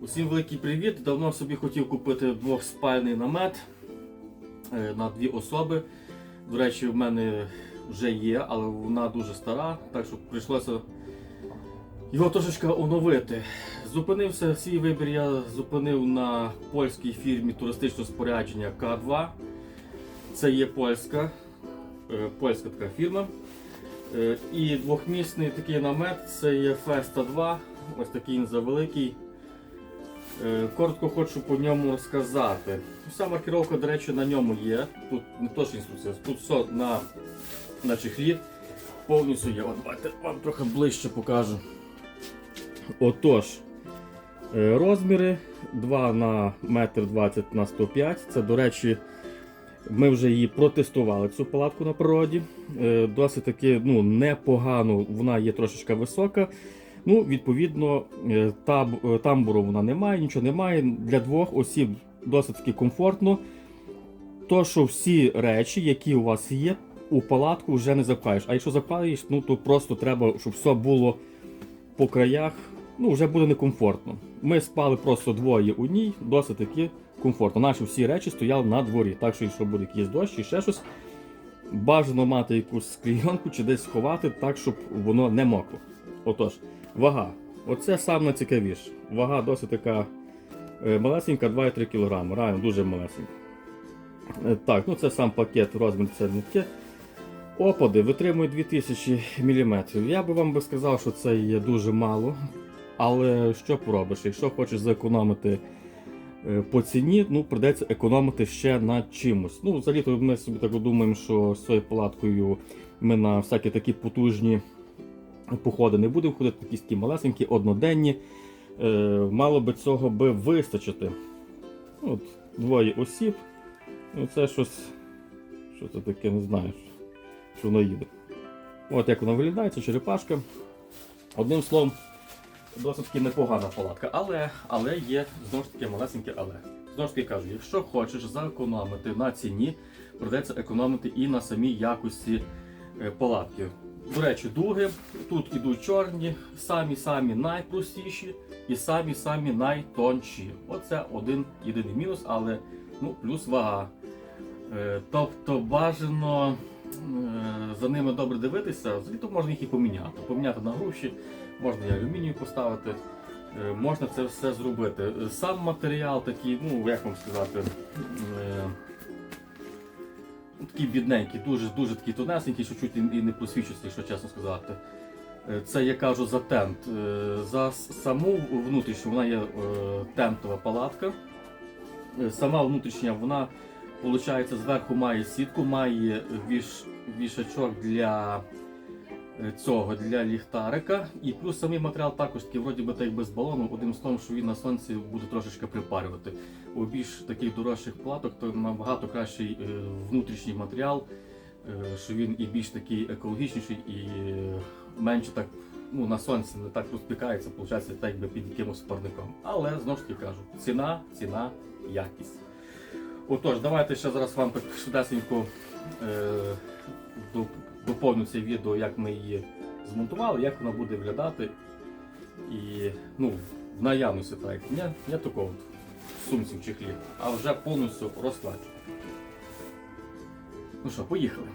Усім великий привіт! Давно собі хотів купити двохспальний намет е, на дві особи. До речі, в мене вже є, але вона дуже стара, так що прийшлося його трошечки оновити. Зупинився свій вибір, я зупинив на польській фірмі туристичного спорядження К2. Це є польська, е, польська така фірма. Е, І двохмісний такий намет це є Феста 2. Ось такий він завеликий. Е, Коротко хочу по ньому розказати. Вся маркировка, до речі, на ньому є. Тут не то що інструкція, тут все на, на чехлі. Повністю є. От, давайте вам трохи ближче покажу. Отож, е, розміри 2 на 1,20 на 105 Це, до речі, ми вже її протестували, цю палатку на природі. Е, Досить таки ну, непогано, вона є трошечки висока. Ну, відповідно, е, таб, е, тамбуру вона немає, нічого немає. Для двох осіб досить таки комфортно. То, що всі речі, які у вас є, у палатку вже не запхаєш. А якщо запхаєш, ну то просто треба, щоб все було по краях, ну вже буде некомфортно. Ми спали просто двоє у ній, досить таки комфортно. Наші всі речі стояли на дворі. Так що, якщо буде якийсь дощ і ще щось, бажано мати якусь клійонку чи десь сховати так, щоб воно не мокло. Отож, вага. Оце саме найцікавіше. Вага досить така е, малесенька, 2,3 кг. Реально дуже малесенька. Е, Так, ну це сам пакет, розмір це таке. Опади витримує 2000 мм. Я би вам би сказав, що це є дуже мало. Але що поробиш? Якщо хочеш зекономити е, по ціні, ну придеться економити ще на чимось. Ну, взагалі то ми собі так думаємо, що з палаткою ми на всякі такі потужні походи не будемо ходити, якісь такі малесенькі, одноденні. Е, мало би цього би вистачити. От, двоє осіб. Ну, це щось. Що це таке, не знаю, що воно їде. От як вона виглядає, це черепашка. Одним словом, досить таки непогана палатка. Але, але є знову ж таки малесеньке але. Знову ж таки кажу, якщо хочеш зекономити на ціні, придеться економити і на самій якості е, палатки. До речі, дуги тут ідуть чорні, самі-самі найпростіші і самі-самі найтонші. Оце один єдиний мінус, але ну, плюс вага. Е, Тобто бажано е, за ними добре дивитися, звідти можна їх і поміняти. Поміняти на груші, можна і алюмінію поставити, е, можна це все зробити. Сам матеріал такий, ну як вам сказати, такий бідненький, дуже дуже такий тонесенький, що чуть і не просвічується, якщо чесно сказати. Е, Це я кажу за тент. Е, За саму внутрішню вона є е, тентова палатка. Сама внутрішня вона виходить, зверху має сітку, має віш, вішачок для цього, для ліхтарика. І плюс самий матеріал також такий, вроді би так без балону, одним словом, що він на сонці буде трошечки припарювати. У більш таких дорожчих платок, то набагато кращий е, внутрішній матеріал, е, що він і більш такий екологічніший, і е, менше так ну, на сонці не так розпікається, виходить, так якби під якимось парником. Але знову ж таки кажу, ціна, ціна, якість. Отож, давайте ще зараз вам так швидесенько е, доповню це відео, як ми її змонтували, як вона буде виглядати. І ну, в наявності так. Не, не такого от в сумці в чехлі, а вже повністю розкладу. Ну що, поїхали.